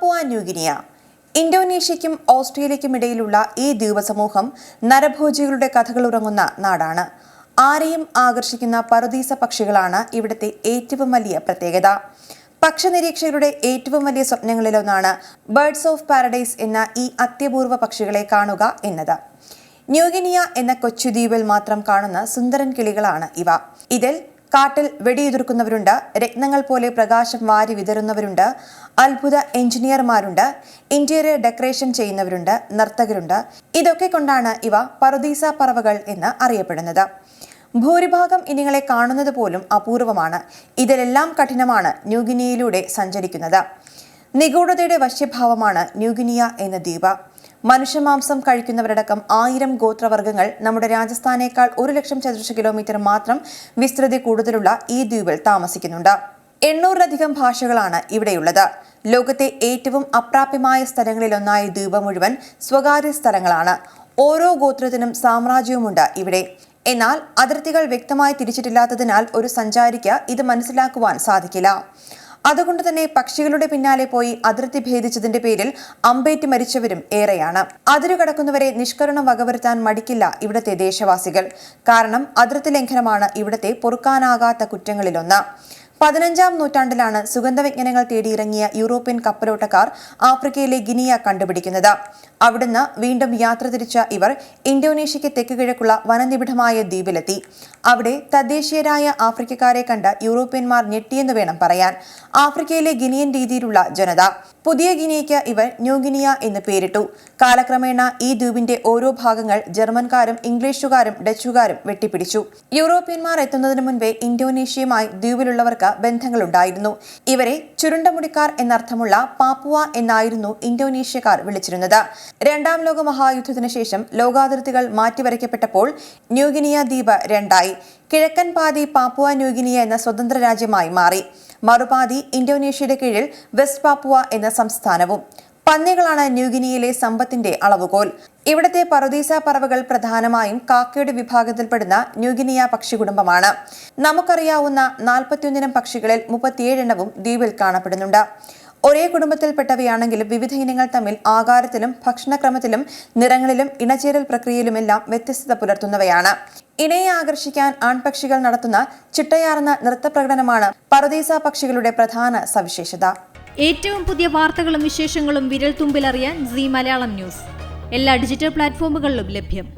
Papua New Guinea. ഇന്തോനേഷ്യയ്ക്കും ഓസ്ട്രേലിയയ്ക്കും ഇടയിലുള്ള ഈ ദ്വീപസമൂഹം നരഭോജികളുടെ കഥകൾ ഉറങ്ങുന്ന നാടാണ്. ആരെയും ആകർഷിക്കുന്ന പറുദീസ പക്ഷികളാണ് ഇവിടുത്തെ ഏറ്റവും വലിയ പ്രത്യേകത. പക്ഷനിരീക്ഷകരുടെ ഏറ്റവും വലിയ സ്വപ്നങ്ങളിലൊന്നാണ് ബേർഡ്സ് ഓഫ് പാരഡൈസ് എന്ന ഈ അത്യപൂർവ പക്ഷികളെ കാണുക എന്നത്. ന്യൂഗിനിയ എന്ന കൊച്ചുദ്വീപിൽ മാത്രം കാണുന്ന സുന്ദരൻ കിളികളാണ് ഇവ. ഇതിൽ കാട്ടിൽ വെടിയുതിർക്കുന്നവരുണ്ട്. രത്നങ്ങൾ പോലെ പ്രകാശം വാരി വിതറുന്നവരുണ്ട് അത്ഭുത എഞ്ചിനീയർമാരുണ്ട്. ഇന്റീരിയർ ഡെക്കറേഷൻ ചെയ്യുന്നവരുണ്ട്. നർത്തകരുണ്ട്. ഇതൊക്കെ കൊണ്ടാണ് ഇവ പറുദീസ പറവകൾ എന്ന് അറിയപ്പെടുന്നത്. ഭൂരിഭാഗം ഇനിങ്ങളെ കാണുന്നത് പോലും അപൂർവമാണ്. ഇതിലെല്ലാം കഠിനമാണ് ന്യൂഗിനിയയിലൂടെ സഞ്ചരിക്കുന്നത്. നിഗൂഢതയുടെ വശ്യഭാവമാണ് ന്യൂഗിനിയ എന്ന ദ്വീപ്. മനുഷ്യമാംസം കഴിക്കുന്നവരടക്കം ആയിരം ഗോത്രവർഗങ്ങൾ നമ്മുടെ രാജസ്ഥാനേക്കാൾ ഒരു ലക്ഷം ചതുരശ്ര കിലോമീറ്റർ മാത്രം വിസ്തൃതി കൂടുതലുള്ള ഈ ദ്വീപിൽ താമസിക്കുന്നുണ്ട്. എണ്ണൂറിലധികം ഭാഷകളാണ് ഇവിടെയുള്ളത്. ലോകത്തെ ഏറ്റവും അപ്രാപ്യമായ സ്ഥലങ്ങളിലൊന്നായ ദ്വീപ് മുഴുവൻ സ്വകാര്യ സ്ഥലങ്ങളാണ്. ഓരോ ഗോത്രത്തിനും സാമ്രാജ്യവുമുണ്ട് ഇവിടെ. എന്നാൽ അതിർത്തികൾ വ്യക്തമായി തിരിച്ചിട്ടില്ലാത്തതിനാൽ ഒരു സഞ്ചാരിക്ക് ഇത് മനസ്സിലാക്കുവാൻ സാധിക്കില്ല. അതുകൊണ്ട് തന്നെ പക്ഷികളുടെ പിന്നാലെ പോയി അതിർത്തി ഭേദിച്ചതിന്റെ പേരിൽ അമ്പേറ്റ് മരിച്ചവരും ഏറെയാണ്. അതിരു കടക്കുന്നവരെ നിഷ്കരണം വകവരുത്താൻ മടിക്കില്ല ഇവിടത്തെ ദേശവാസികൾ. കാരണം അതിർത്തി ലംഘനമാണ് ഇവിടത്തെ പൊറുക്കാനാകാത്ത കുറ്റങ്ങളിലൊന്ന്. പതിനഞ്ചാം നൂറ്റാണ്ടിലാണ് സുഗന്ധവിജ്ഞാനങ്ങൾ തേടിയിറങ്ങിയ യൂറോപ്യൻ കപ്പലോട്ടക്കാർ ആഫ്രിക്കയിലെ ഗിനിയ കണ്ടുപിടിക്കുന്നത്. അവിടുന്ന് വീണ്ടും യാത്ര തിരിച്ച ഇവർ ഇന്തോനേഷ്യയ്ക്ക് തെക്ക് കിഴക്കുള്ള വനനിബിഡമായ ദ്വീപിലെത്തി. അവിടെ തദ്ദേശീയരായ ആഫ്രിക്കക്കാരെ കണ്ട് യൂറോപ്യന്മാർ ഞെട്ടിയെന്ന് വേണം പറയാൻ. ആഫ്രിക്കയിലെ ഗിനിയൻ രീതിയിലുള്ള ജനത പുതിയ ഗിനിയയ്ക്ക് ഇവർ ന്യൂ ഗിനിയ എന്ന് പേരിട്ടു. കാലക്രമേണ ഈ ദ്വീപിന്റെ ഓരോ ഭാഗങ്ങൾ ജർമ്മൻകാരും ഇംഗ്ലീഷുകാരും ഡച്ചുകാരും വെട്ടിപ്പിടിച്ചു. യൂറോപ്യന്മാർ എത്തുന്നതിന് മുൻപേ ഇന്തോനേഷ്യയുമായി ദ്വീപിലുള്ളവർക്ക് ബന്ധങ്ങളുണ്ടായിരുന്നു. ഇവരെ ചുരുണ്ടമുടിക്കാർ എന്നർത്ഥമുള്ള പാപ്പുവ എന്നായിരുന്നു ഇന്തോനേഷ്യക്കാർ വിളിച്ചിരുന്നത്. രണ്ടാം ലോക മഹായുദ്ധത്തിനു ശേഷം ലോകാതിർത്തികൾ മാറ്റിവരയ്ക്കപ്പെട്ടപ്പോൾ ന്യൂഗിനിയ ദ്വീപ് രണ്ടായി. കിഴക്കൻ പാതി പാപ്പുവ ന്യൂഗിനിയ എന്ന സ്വതന്ത്ര രാജ്യമായി മാറി. മറുപാതി ഇന്തോനേഷ്യയുടെ കീഴിൽ വെസ്റ്റ് പാപ്പുവ എന്ന സംസ്ഥാനവും. പന്നികളാണ് ന്യൂഗിനിയയിലെ സമ്പത്തിന്റെ അളവുകോൽ. ഇവിടത്തെ പറുദീസ പറവകൾ പ്രധാനമായും കാക്കയുടെ വിഭാഗത്തിൽപ്പെടുന്ന ന്യൂഗിനിയ പക്ഷികുടുംബമാണ് നമുക്കറിയാവുന്ന നാൽപ്പത്തിയൊന്നിനം പക്ഷികളിൽ മുപ്പത്തിയേഴെണ്ണവും ദ്വീപിൽ കാണപ്പെടുന്നുണ്ട്. ഒരേ കുടുംബത്തിൽപ്പെട്ടവയാണെങ്കിലും വിവിധ ഇനങ്ങൾ തമ്മിൽ ആകാരത്തിലും ഭക്ഷണക്രമത്തിലും നിറങ്ങളിലും ഇണചേരൽ പ്രക്രിയയിലുമെല്ലാം വ്യത്യസ്തത പുലർത്തുന്നവയാണ്. ഇണയെ ആകർഷിക്കാൻ ആൺപക്ഷികൾ നടത്തുന്ന ചിട്ടയാർന്ന നൃത്തപ്രകടനമാണ് പറുദീസ പക്ഷികളുടെ പ്രധാന സവിശേഷത. ഏറ്റവും പുതിയ വാർത്തകളും വിശേഷങ്ങളും വിരൽ തുമ്പിലറിയാൻ സി മലയാളം ന്യൂസ്. എല്ലാ ഡിജിറ്റൽ പ്ലാറ്റ്ഫോമുകളിലും ലഭ്യം.